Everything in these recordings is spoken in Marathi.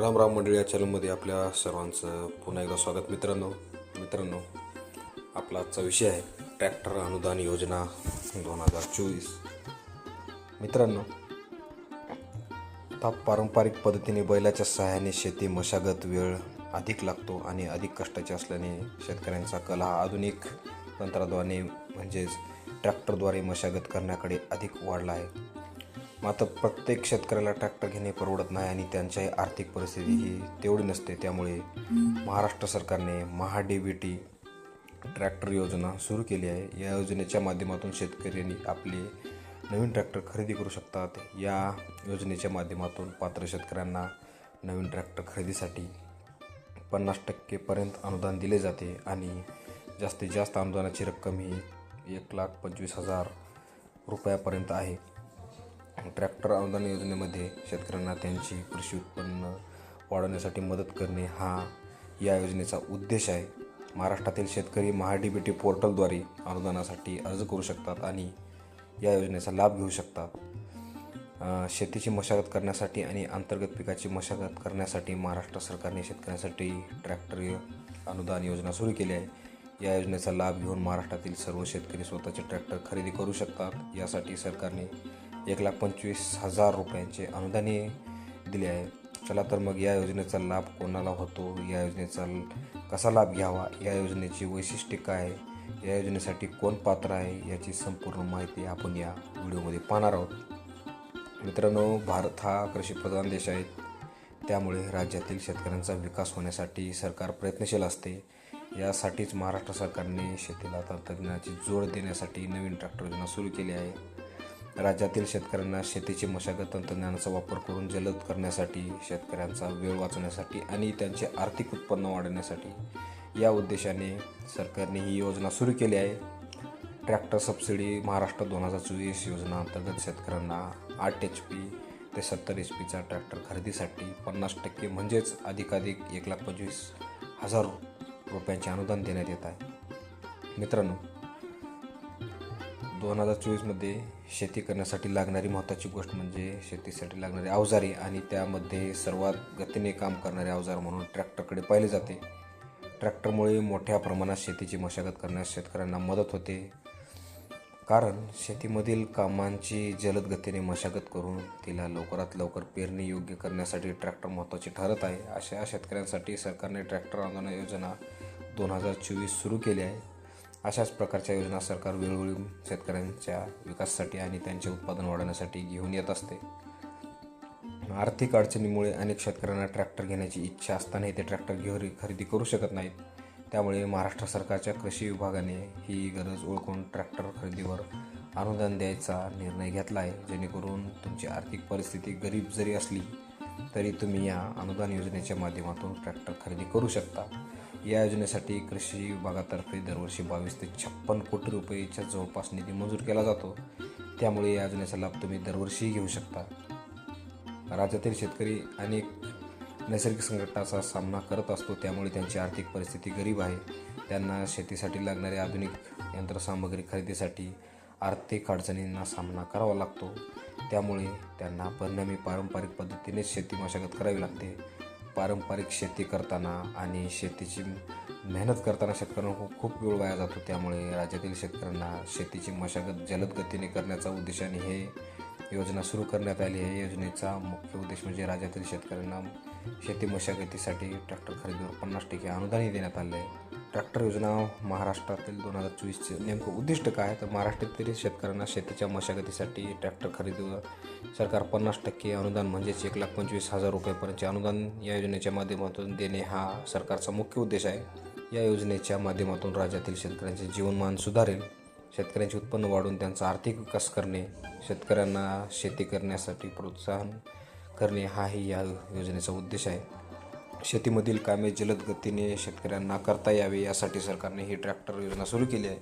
राम राम मंडळी या चॅनलमध्ये आपल्या सर्वांचं पुन्हा एकदा स्वागत मित्रांनो. मित्रांनो आपला आजचा विषय आहे ट्रॅक्टर अनुदान योजना दोन हजार चोवीस. मित्रांनो आता पारंपरिक पद्धतीने बैलाच्या सहाय्याने शेती मशागत वेळ अधिक लागतो आणि अधिक कष्टाचे असल्याने शेतकऱ्यांचा कल हा आधुनिक तंत्राद्वारे म्हणजेच ट्रॅक्टरद्वारे मशागत करण्याकडे अधिक वाढला आहे. मात्र प्रत्येक शेतकऱ्याला ट्रॅक्टर घेणे परवडत नाही आणि त्यांच्याही आर्थिक परिस्थिती ही तेवढी नसते. त्यामुळे महाराष्ट्र सरकारने Maha D B T tractor योजना सुरू केली आहे. या योजनेच्या माध्यमातून शेतकऱ्यांनी आपले नवीन ट्रॅक्टर खरेदी करू शकतात. या योजनेच्या माध्यमातून पात्र शेतकऱ्यांना नवीन ट्रॅक्टर खरेदीसाठी पन्नास टक्केपर्यंत अनुदान दिले जाते आणि जास्तीत जास्त अनुदानाची रक्कम ही एक लाख पंचवीस हजार रुपयापर्यंत आहे. ट्रॅक्टर अनुदान योजनेमध्ये शेतकऱ्यांना त्यांची कृषी उत्पन्न वाढवण्यासाठी मदत करणे हा या योजनेचा उद्देश आहे. महाराष्ट्रातील शेतकरी महाडीबीटी पोर्टलद्वारे अनुदानासाठी अर्ज करू शकतात आणि या योजनेचा लाभ घेऊ शकतात. शेतीची मशागत करण्यासाठी आणि अंतर्गत पिकाची मशागत करण्यासाठी महाराष्ट्र सरकारने शेतकऱ्यांसाठी ट्रॅक्टर अनुदान योजना सुरू केली आहे. या योजनेचा लाभ घेऊन महाराष्ट्रातील सर्व शेतकरी स्वतःचे ट्रॅक्टर खरेदी करू शकतात. यासाठी सरकारने एक लाख पंचवीस हजार रुपयांचे अनुदानही दिले आहे. चला तर मग या योजनेचा लाभ कोणाला होतो? या योजनेचा कसा लाभ घ्यावा? या योजनेची वैशिष्ट्ये काय या योजनेसाठी कोण पात्र आहे? याची संपूर्ण माहिती आपण या व्हिडिओमध्ये पाहणार आहोत. मित्रांनो भारत हा कृषीप्रधान देश आहे. त्यामुळे राज्यातील शेतकऱ्यांचा विकास होण्यासाठी सरकार प्रयत्नशील असते. यासाठीच महाराष्ट्र सरकारने शेतीला तंत्रज्ञानाची जोड देण्यासाठी नवीन ट्रॅक्टर योजना सुरू केली आहे. राज्यातील शेतकऱ्यांना शेतीची मशागत तंत्रज्ञानाचा वापर करून जलद करण्यासाठी शेतकऱ्यांचा वेळ वाचवण्यासाठी आणि त्यांचे आर्थिक उत्पन्न वाढवण्यासाठी. या उद्देशाने सरकारने ही योजना सुरू केली आहे. ट्रॅक्टर सबसिडी महाराष्ट्र दोन हजार चोवीस योजना अंतर्गत शेतकऱ्यांना आठ एच पी ते सत्तर एच पीचा ट्रॅक्टर खरेदीसाठी पन्नास टक्के म्हणजेच अधिकाधिक एक लाख पंचवीस हजार रुपयांचे अनुदान देण्यात येत आहे. मित्रांनो दोन हजार चोवीसमध्ये शेती करण्यासाठी लागणारी महत्त्वाची गोष्ट म्हणजे शेतीसाठी लागणारी अवजारे आणि त्यामध्ये सर्वात गतीने काम करणारे अवजार म्हणून ट्रॅक्टरकडे पाहिले जाते. ट्रॅक्टरमुळे मोठ्या प्रमाणात शेतीची मशागत करण्यास शेतकऱ्यांना मदत होते. कारण शेतीमधील कामांची जलद गतीने मशागत करून तिला लवकरात लवकर पेरणी योग्य करण्यासाठी ट्रॅक्टर महत्त्वाचे ठरत आहे. अशा शेतकऱ्यांसाठी सरकारने ट्रॅक्टर अनुदान योजना दोन हजार चोवीस सुरू केली आहे. अशाच प्रकारच्या योजना सरकार वेळोवेळी शेतकऱ्यांच्या विकासासाठी आणि त्यांचे उत्पादन वाढवण्यासाठी घेऊन येत असते. आर्थिक अडचणीमुळे अनेक शेतकऱ्यांना ट्रॅक्टर घेण्याची इच्छा असतानाही ते ट्रॅक्टर घेऊन खरेदी करू शकत नाहीत. त्यामुळे महाराष्ट्र सरकारच्या कृषी विभागाने ही गरज ओळखून ट्रॅक्टर खरेदीवर अनुदान द्यायचा निर्णय घेतला आहे. जेणेकरून तुमची आर्थिक परिस्थिती गरीब जरी असली तरी तुम्ही या अनुदान योजनेच्या माध्यमातून ट्रॅक्टर खरेदी करू शकता. या योजनेसाठी कृषी विभागातर्फे दरवर्षी बावीस ते छप्पन कोटी रुपयेच्या जवळपास निधी मंजूर केला जातो. त्यामुळे या योजनेचा लाभ तुम्ही दरवर्षीही घेऊ शकता. राज्यातील शेतकरी अनेक नैसर्गिक संकटाचा सामना करत असतो त्यामुळे त्यांची आर्थिक परिस्थिती गरीब आहे. त्यांना शेतीसाठी लागणारी आधुनिक यंत्रसामग्री खरेदीसाठी आर्थिक अडचणींना सामना करावा लागतो. त्यामुळे त्यांना परिणामी पारंपरिक पद्धतीनेच शेती मशागत करावी लागते. पारंपरिक शेती करताना आणि शेतीची मेहनत करताना शेतकऱ्यांना खूप खूप वेळ वाया जातो. त्यामुळे राज्यातील शेतकऱ्यांना शेतीची मशागत जलद गतीने करण्याचा उद्देशाने हे योजना सुरू करण्यात आली. आहे योजनेचा मुख्य उद्देश म्हणजे राज्यातील शेतकऱ्यांना शेती मशागतीसाठी ट्रॅक्टर खरेदीवर पन्नास टक्के अनुदानही देण्यात आले आहे ट्रॅक्टर योजना महाराष्ट्रातील दोन हजार चोवीसचे नेमकं उद्दिष्ट काय? तर महाराष्ट्रातील शेतकऱ्यांना शेतीच्या मशागतीसाठी ट्रॅक्टर खरेदीवर सरकार पन्नास टक्के अनुदान म्हणजेच एक लाख पंचवीस हजार रुपयेपर्यंतचे अनुदान या योजनेच्या माध्यमातून देणे हा सरकारचा मुख्य उद्देश आहे. या योजनेच्या माध्यमातून राज्यातील शेतकऱ्यांचे जीवनमान सुधारेल शेतकऱ्यांचे उत्पन्न वाढवून त्यांचा आर्थिक विकास करणे शेतकऱ्यांना शेती करण्यासाठी प्रोत्साहन करणे हाही या योजनेचा उद्देश आहे. शेतीमधील कामे जलद गतीने शेतकऱ्यांना करता यावे यासाठी सरकारने ही ट्रॅक्टर योजना सुरू केली आहे.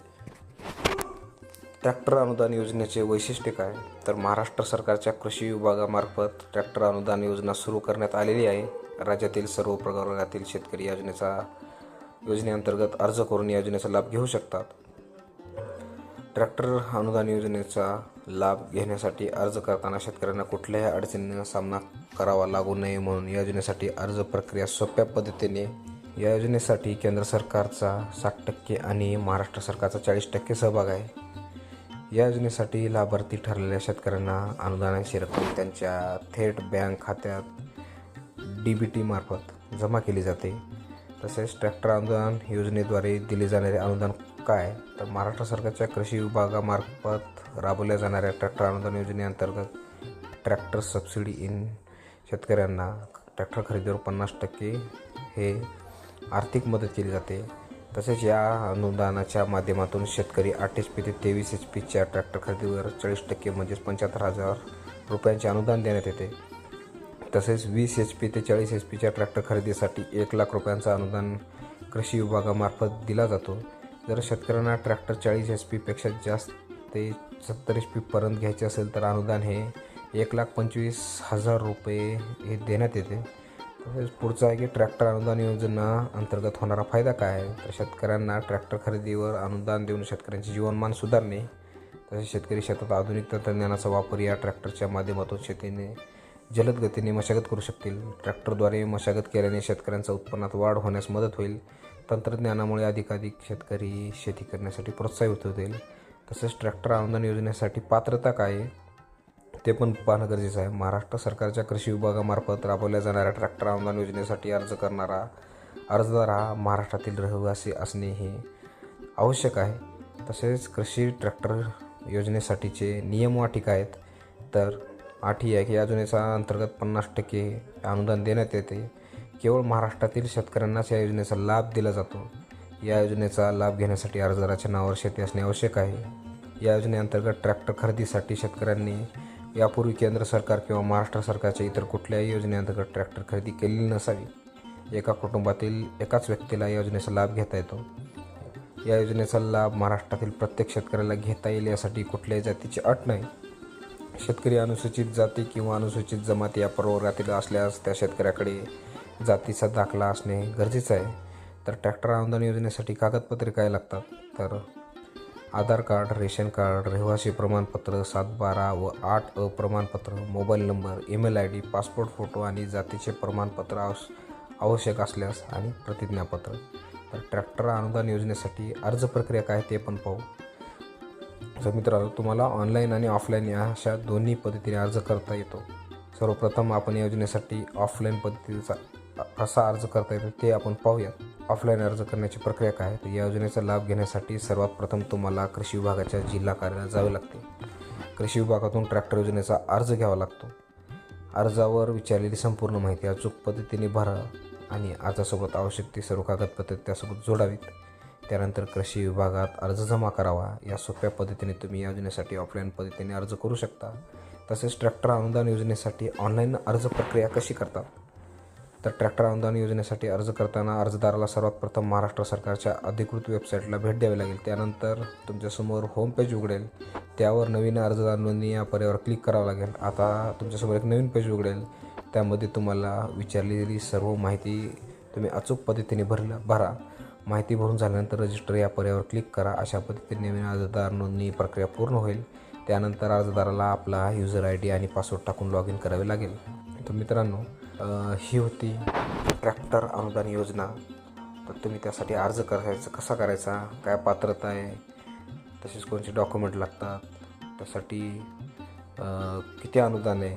ट्रॅक्टर अनुदान योजनेचे वैशिष्ट्य काय? तर महाराष्ट्र सरकारच्या कृषी विभागामार्फत ट्रॅक्टर अनुदान योजना सुरू करण्यात आलेली आहे. राज्यातील सर्व प्रवर्गातील शेतकरी योजनेचा योजनेअंतर्गत अर्ज करून या योजनेचा लाभ घेऊ शकतात. ट्रॅक्टर अनुदान योजनेचा लाभ घेण्यासाठी अर्ज करताना शेतकऱ्यांना कुठल्याही अडचणींना सामना करावा लागू नये म्हणून या योजनेसाठी अर्ज प्रक्रिया सोप्या पद्धतीने या योजनेसाठी केंद्र सरकारचा साठ टक्के आणि महाराष्ट्र सरकारचा चाळीस टक्के सहभाग आहे. या योजनेसाठी लाभार्थी ठरलेल्या शेतकऱ्यांना अनुदानाची रक्कम त्यांच्या थेट बँक खात्यात डी बी टी मार्फत जमा केली जाते. तसेच ट्रॅक्टर अनुदान योजनेद्वारे दिले जाणारे अनुदान काय तर महाराष्ट्र सरकारच्या कृषी विभागामार्फत राबवल्या जाणाऱ्या ट्रॅक्टर अनुदान योजनेअंतर्गत ट्रॅक्टर सबसिडी इन शेतकऱ्यांना ट्रॅक्टर खरेदीवर पन्नास टक्के हे आर्थिक मदत केली जाते. तसेच या अनुदानाच्या माध्यमातून शेतकरी आठ एच पी ते तेवीस एच पीच्या ट्रॅक्टर खरेदीवर चाळीस टक्के म्हणजेच पंच्याहत्तर हजार रुपयांचे अनुदान देण्यात येते. तसेच वीस एच पी ते चाळीस एच पीच्या ट्रॅक्टर खरेदीसाठी एक लाख रुपयांचा अनुदान कृषी विभागामार्फत दिला जातो. जर शेतकऱ्यांना ट्रॅक्टर चाळीस एच पीपेक्षा जास्त ते सत्तर एच पीपर्यंत घ्यायचे असेल तर अनुदान हे एक लाख पंचवीस हजार रुपये हे देण्यात येते. तसेच पुढचं आहे की ट्रॅक्टर अनुदान योजना अंतर्गत होणारा फायदा काय? आहे तर शेतकऱ्यांना ट्रॅक्टर खरेदीवर अनुदान देऊन शेतकऱ्यांचे जीवनमान सुधारणे. तसेच शेतकरी शेतात आधुनिक तंत्रज्ञानाचा वापर या ट्रॅक्टरच्या माध्यमातून शेतीने जलद गतीने मशागत करू शकतील. ट्रॅक्टरद्वारे मशागत केल्याने शेतकऱ्यांच्या उत्पन्नात वाढ होण्यास मदत होईल. तंत्रज्ञानामुळे अधिकाधिक शेतकरी शेती करण्यासाठी प्रोत्साहित होतील तसेच ट्रॅक्टर अनुदान योजनेसाठी पात्रता काय ते पण पाहणं गरजेचं आहे. महाराष्ट्र सरकारच्या कृषी विभागामार्फत राबवल्या जाणाऱ्या ट्रॅक्टर अनुदान योजनेसाठी अर्ज करणारा अर्जदार हा महाराष्ट्रातील रहिवासी असणे हे आवश्यक आहे. तसेच कृषी ट्रॅक्टर योजनेसाठीचे नियम वाटिका आहेत. तर अटी आहे की या योजनेचा अंतर्गत पन्नास टक्के अनुदान देण्यात येते. केवळ महाराष्ट्रातील शेतकऱ्यांनाच या योजनेचा लाभ दिला जातो. या योजनेचा लाभ घेण्यासाठी अर्जदाराच्या नावावर शेती असणे आवश्यक आहे. या योजनेअंतर्गत ट्रॅक्टर खरेदीसाठी शेतकऱ्यांनी यापूर्वी केंद्र सरकार किंवा महाराष्ट्र सरकारच्या इतर कुठल्याही योजनेअंतर्गत ट्रॅक्टर खरेदी केलेली नसावी. एका कुटुंबातील एकाच व्यक्तीला या योजनेचा लाभ घेता येतो. या योजनेचा लाभ महाराष्ट्रातील प्रत्येक शेतकऱ्याला घेता येईल यासाठी कुठल्याही जातीची अट नाही. शेतकरी अनुसूचित जाती किंवा अनुसूचित जमाती या प्रवर्गातील असल्यास त्या शेतकऱ्याकडे जातीचा दाखला असणे गरजेचं आहे. तर ट्रॅक्टर अनुदान योजनेसाठी कागदपत्रे काय लागतात? तर आधार कार्ड रेशन कार्ड रहिवासी प्रमाणपत्र सात बारा व आठ अ प्रमाणपत्र mobile number email I D passport photo आणि जातीचे प्रमाणपत्र आवश आवश्यक असल्यास आणि प्रतिज्ञापत्र. तर ट्रॅक्टर अनुदान योजनेसाठी अर्ज प्रक्रिया काय ते पण पाहू. तर मित्रांनो तुम्हाला ऑनलाईन आणि ऑफलाईन या अशा दोन्ही पद्धतीने अर्ज करता येतो. सर्वप्रथम आपण या योजनेसाठी ऑफलाईन पद्धतीचा कसा अर्ज करता येतो ते आपण पाहूयात. ऑफलाईन अर्ज करण्याची प्रक्रिया काय आहे? तर या योजनेचा लाभ घेण्यासाठी सर्वात प्रथम तुम्हाला कृषी विभागाच्या जिल्हा कार्यालयात जावे लागते. कृषी विभागातून ट्रॅक्टर योजनेचा अर्ज घ्यावा लागतो. अर्जावर विचारलेली संपूर्ण माहिती अचूक पद्धतीने भरा आणि अर्जासोबत आवश्यक ती सर्व कागदपत्रे त्यासोबत जोडावीत. त्यानंतर कृषी विभागात अर्ज जमा करावा. या सोप्या पद्धतीने तुम्ही या योजनेसाठी ऑफलाईन पद्धतीने अर्ज करू शकता. तसेच ट्रॅक्टर अनुदान योजनेसाठी ऑनलाईन अर्ज प्रक्रिया कशी करतात तर ट्रॅक्टर अनुदान योजनेसाठी अर्ज करताना अर्जदाराला सर्वात प्रथम महाराष्ट्र सरकारच्या अधिकृत वेबसाईटला भेट द्यावी लागेल. त्यानंतर तुमच्यासमोर होम पेज उघडेल. त्यावर नवीन अर्जदार नोंदणी या पर्यावर क्लिक करावं लागेल. आता तुमच्यासमोर एक नवीन पेज उघडेल. त्यामध्ये तुम्हाला विचारलेली सर्व माहिती तुम्ही अचूक पद्धतीने भरला भरा. माहिती भरून झाल्यानंतर रजिस्टर या पर्यावर क्लिक करा. अशा पद्धतीने नवीन अर्जदार नोंदणी प्रक्रिया पूर्ण होईल. त्यानंतर अर्जदाराला आपला युजर आय डी आणि पासवर्ड टाकून लॉग इन करावे लागेल. तर मित्रांनो ही होती ट्रॅक्टर अनुदान योजना. तर तुम्ही त्यासाठी अर्ज करायचा कसा करायचा काय पात्रता आहे तसेच कोणते डॉक्युमेंट लागतात त्यासाठी किती अनुदान आहे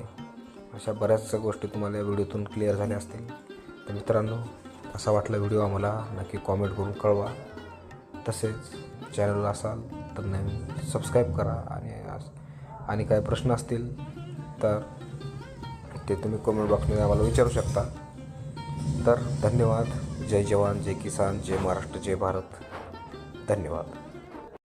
अशा बऱ्याचशा गोष्टी तुम्हाला या व्हिडिओतून क्लिअर झाल्या असतील. तर मित्रांनो असा वाटला व्हिडिओ आम्हाला नक्की कॉमेंट करून कळवा. तसेच चॅनलला असाल तर नवीन सबस्क्राईब करा आणि आणि काय प्रश्न असतील तर ते तुम्ही कमेंट बॉक्समध्ये आम्हाला विचारू शकता. तर धन्यवाद. जय जवान जय किसान जय महाराष्ट्र जय भारत. धन्यवाद.